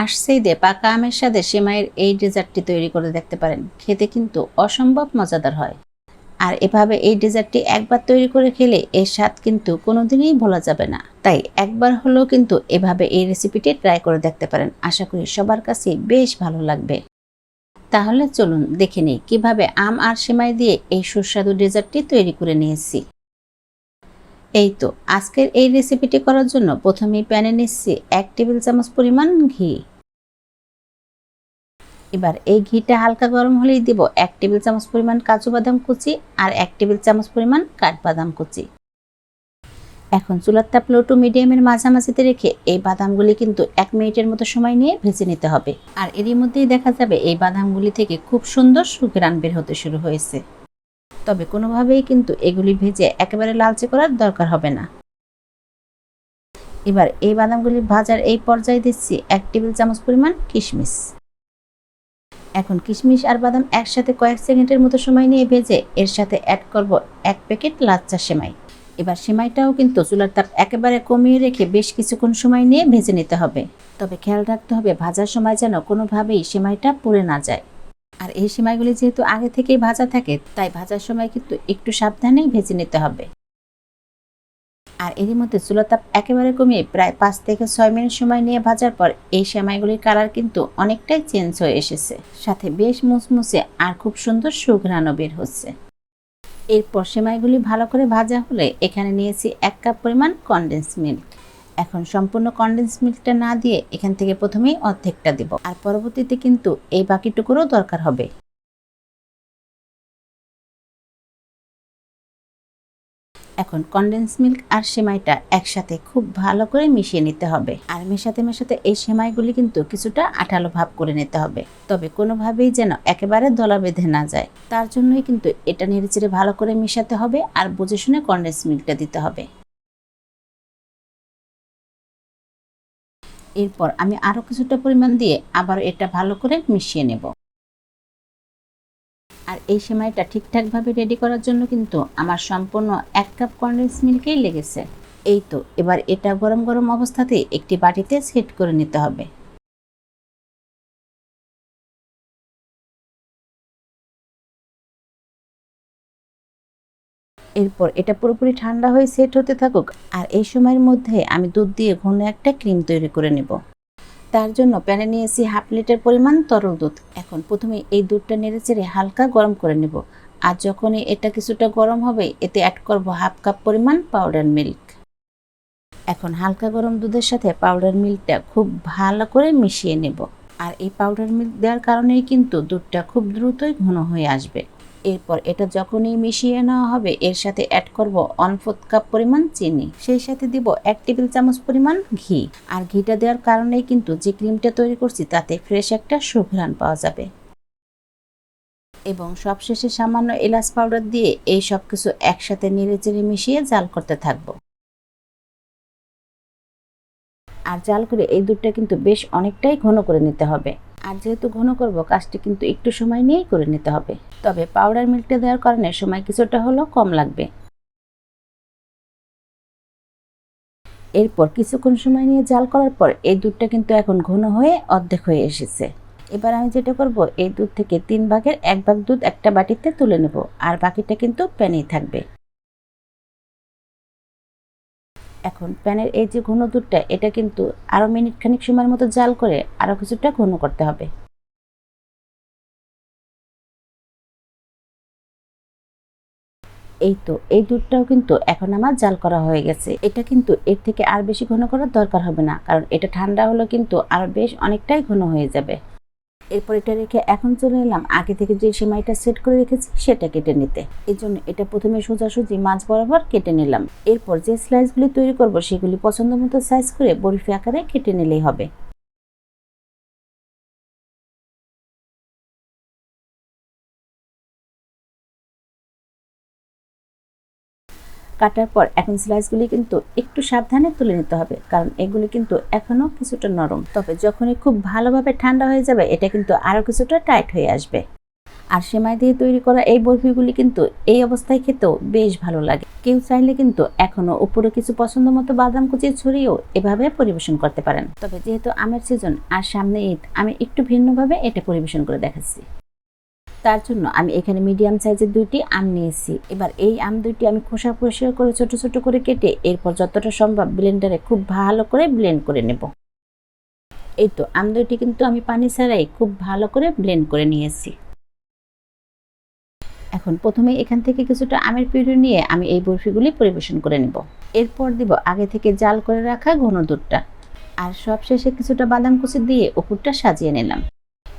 আসছেই দে, পাকা আমের সাথে সেমাইয়ের এই ডেজার্টটি তৈরি করে দেখতে পারেন। খেতে কিন্তু অসম্ভব মজাদার হয়। আর এভাবে এই ডেজার্টটি একবার তৈরি করে খেলে এর স্বাদ কিন্তু কোনোদিনই ভোলা যাবে না। তাই একবার হলেও কিন্তু এভাবে এই রেসিপিটি ট্রাই করে দেখতে পারেন। আশা করি সবার কাছে বেশ ভালো লাগবে। তাহলে চলুন দেখে নিই কীভাবে আম আর সেমাই দিয়ে এই সুস্বাদু ডেজার্টটি তৈরি করে নিয়েছি। এই তো, আজকের এই রেসিপিটি করার জন্য প্রথমেই প্যানে নিচ্ছি এক টেবিল চামচ পরিমাণ ঘি। এবার এই ঘিটা হালকা গরম হলেই দিব এক টেবিল চামচ পরিমাণ কাজু বাদাম কুচি আর এক টেবিল চামচ পরিমাণ কাঠবাদাম কুচি। এখন চুলার তাপ লো টু মিডিয়ামের মাঝামাঝিতে রেখে এই বাদামগুলি কিন্তু এক মিনিটের মতো সময় নিয়ে ভেজে নিতে হবে। আর এরই মধ্যেই দেখা যাবে এই বাদামগুলি থেকে খুব সুন্দর সুঘ্রাণ বের হতে শুরু হয়েছে। তবে কোনোভাবেই কিন্তু এগুলি ভেজে একেবারে লালচে করার দরকার হবে না। এবার এই বাদামগুলি ভাজার এই পর্যায়ে দিচ্ছি এক টেবিল চামচ পরিমাণ কিশমিশ। এখন কিশমিশ আর বাদাম একসাথে কয়েক সেকেন্ডের মতো সময় নিয়ে ভেজে এর সাথে অ্যাড করব এক প্যাকেট লাচ্চা সেমাই। এবার সেমাইটাও কিন্তু চুলার তাপ একেবারে কমিয়ে রেখে বেশ কিছুক্ষণ সময় নিয়ে ভেজে নিতে হবে। তবে খেয়াল রাখতে হবে ভাজার সময় যেন কোনোভাবেই সেমাইটা পুড়ে না যায়। আর এই সেমাইগুলি যেহেতু আগে থেকেই ভাজা থাকে, তাই ভাজার সময় কিন্তু একটু সাবধানেই ভেজে নিতে হবে। আর এরই মধ্যে চুলাতাপ একেবারে কমিয়ে প্রায় পাঁচ থেকে ছয় মিনিট সময় নিয়ে ভাজার পর এই সেমাইগুলির কালার কিন্তু অনেকটাই চেঞ্জ হয়ে এসেছে। সাথে বেশ মুসমুসে আর খুব সুন্দর সুঘ্রাণও বের হচ্ছে। এরপর সেমাইগুলি ভালো করে ভাজা হলে এখানে নিয়েছি এক কাপ পরিমাণ কনডেন্স মিল্ক এখন সম্পূর্ণ কনডেন্স মিল্কটা না দিয়ে এখান থেকে প্রথমেই অর্ধেকটা দিব। আর পরবর্তীতে কিন্তু এই বাকিটুকুরও দরকার হবে। এখন কনডেন্স মিল্ক আর সেমাইটা একসাথে খুব ভালো করে মিশিয়ে নিতে হবে। আর মেশাতে মেশাতে এই সেমাইগুলি কিন্তু কিছুটা আঠালো ভাব করে নিতে হবে। তবে কোনোভাবেই যেন একেবারে দলা বেঁধে না যায়। তার জন্যই কিন্তু এটা নেড়েচেড়ে ভালো করে মিশাতে হবে আর বুঝে শুনে কনডেন্স মিল্কটা দিতে হবে। এরপর আমি আরও কিছুটা পরিমাণ দিয়ে আবার এটা ভালো করে মিশিয়ে নেব। আর এই সেমাইটা ঠিকঠাকভাবে রেডি করার জন্য কিন্তু আমার সম্পূর্ণ এক কাপ কনডেন্স মিল্কেই লেগেছে। এই তো, এবার এটা গরম গরম অবস্থাতে একটি বাটিতে সেট করে নিতে হবে। এরপর এটা পুরোপুরি ঠান্ডা হয়ে সেট হতে থাকুক, আর এই সময়ের মধ্যে আমি দুধ দিয়ে ঘন একটা ক্রিম তৈরি করে নেব। তার জন্য প্যানে নিয়েছি হাফ লিটার পরিমাণ তরল দুধ। এখন প্রথমে এই দুধটা নেড়ে চেড়ে হালকা গরম করে নেব। আর যখনই এটা কিছুটা গরম হবে, এতে অ্যাড করব হাফ কাপ পরিমাণ পাউডার মিল্ক এখন হালকা গরম দুধের সাথে পাউডার মিল্কটা খুব ভালো করে মিশিয়ে নেব। আর এই পাউডার মিল্ক দেওয়ার কারণেই কিন্তু দুধটা খুব দ্রুতই ঘন হয়ে আসবে। এরপর এটা যখনই মিশিয়ে নেওয়া হবে, এর সাথে অ্যাড করব ওয়ান ফোর্থ কাপ পরিমাণ চিনি। সেই সাথে দিব এক টেবিল চামচ পরিমাণ ঘি। আর ঘিটা দেওয়ার কারণেই কিন্তু যে ক্রিমটা তৈরি করছি, তাতে ফ্রেশ একটা সুঘ্রাণ পাওয়া যাবে। এবং সবশেষে সামান্য এলাচ পাউডার দিয়ে এই সব কিছু একসাথে নেড়ে চেড়ে মিশিয়ে জাল করতে থাকব। আর জাল করে এই দুধটা কিন্তু বেশ অনেকটাই ঘন করে নিতে হবে। আর যেহেতু ঘন করব, কাজটি কিন্তু একটু সময় নিয়েই করে নিতে হবে। তবে পাউডার মিল্কটা দেওয়ার কারণে সময় কিছুটা হলেও কম লাগবে। এরপর কিছুক্ষণ সময় নিয়ে জাল করার পর এই দুধটা কিন্তু এখন ঘন হয়ে অর্ধেক হয়ে এসেছে। এবার আমি যেটা করব, এই দুধ থেকে তিন ভাগের এক ভাগ দুধ একটা বাটিতে তুলে নেব, আর বাকিটা কিন্তু প্যানেই থাকবে। এখন প্যানের এই যে ঘন দুধটা, এটা কিন্তু আরও মিনিট খানিক সময়ের মতো জাল করে আরও কিছুটা ঘন করতে হবে। এই তো, এই দুধটাও কিন্তু এখন আমার জাল করা হয়ে গেছে। এটা কিন্তু এর থেকে আর বেশি ঘন করার দরকার হবে না, কারণ এটা ঠান্ডা হলো কিন্তু আরও বেশ অনেকটাই ঘন হয়ে যাবে। এরপর এটা রেখে এখন চলে এলাম। আগে থেকে যে সেমাইটা সেট করে রেখেছি, সেটা কেটে নিতে। এর জন্য এটা প্রথমে সোজাসুজি মাছ বরাবর কেটে নিলাম। এরপর যে স্লাইসগুলি তৈরি করব, সেগুলি পছন্দ মতো সাইজ করে বরফি আকারে কেটে নিলেই হবে। কাটার পর এখন স্লাইসগুলি কিন্তু একটু সাবধানে তুলে নিতে হবে, কারণ এগুলি কিন্তু এখনও কিছুটা নরম। তবে যখনই খুব ভালোভাবে ঠান্ডা হয়ে যাবে, এটা কিন্তু আরও কিছুটা টাইট হয়ে আসবে। আর সেমাই দিয়ে তৈরি করা এই বরফিগুলি কিন্তু এই অবস্থায় খেতেও বেশ ভালো লাগে। কেউ চাইলে কিন্তু এখনও উপরে কিছু পছন্দ মতো বাদাম কুচি ছড়িয়েও এভাবে পরিবেশন করতে পারেন। তবে যেহেতু আমের সিজন আর সামনে ঈদ, আমি একটু ভিন্নভাবে এটা পরিবেশন করে দেখাচ্ছি। তার জন্য আমি এখানে মিডিয়াম সাইজের দুইটি আম নিয়েছি। এবার এই আম দুইটি আমি খোসা পরিষ্কার করে ছোট ছোট করে কেটে এরপর যতটা সম্ভব ব্লেন্ডারে খুব ভালো করে ব্লেন্ড করে নেব। এই তো আম দুইটি কিন্তু আমি পানি ছাড়াই খুব ভালো করে ব্লেন্ড করে নিয়েছি। এখন প্রথমে এখান থেকে কিছুটা আমের পিউরি নিয়ে আমি এই বরফিগুলি পরিবেশন করে নেব। এরপর দিব আগে থেকে জাল করে রাখা ঘন দুধটা। আর সবশেষে কিছুটা বাদাম কুচি দিয়ে উপরটা সাজিয়ে নিলাম।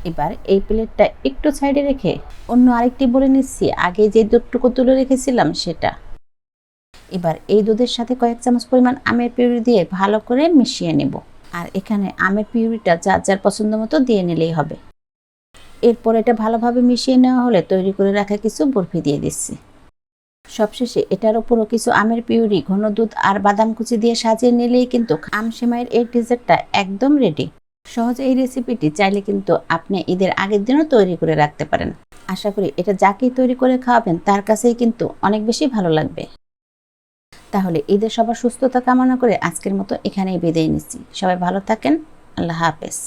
এবার এই প্লেটটা একটু সাইডে রেখে অন্য আরেকটি বলে নিচ্ছি। আগে যে দুধটুকু তুলে রেখেছিলাম সেটা। এবার এই দুধের সাথে কয়েক চামচ পরিমাণ আমের পিউরি দিয়ে ভালো করে মিশিয়ে নেব। আর এখানে আমের পিউরিটা যার যার পছন্দ মতো দিয়ে নিলেই হবে। এরপর এটা ভালোভাবে মিশিয়ে নেওয়া হলে তৈরি করে রাখা কিছু বরফি দিয়ে দিচ্ছি। সবশেষে এটার উপরও কিছু আমের পিউরি, ঘন দুধ আর বাদাম কুচি দিয়ে সাজিয়ে নিলেই কিন্তু আম সেমাইয়ের এই ডেজার্টটা একদম রেডি সহজে এই রেসিপিটি চাইলে কিন্তু আপনি ঈদের আগের দিনও তৈরি করে রাখতে পারেন। আশা করি এটা যাকেই তৈরি করে খাওয়াবেন, তার কাছেই কিন্তু অনেক বেশি ভালো লাগবে। তাহলে ঈদের সবার সুস্থতা কামনা করে আজকের মতো এখানেই বিদায় নিচ্ছি। সবাই ভালো থাকেন, আল্লাহ হাফেজ।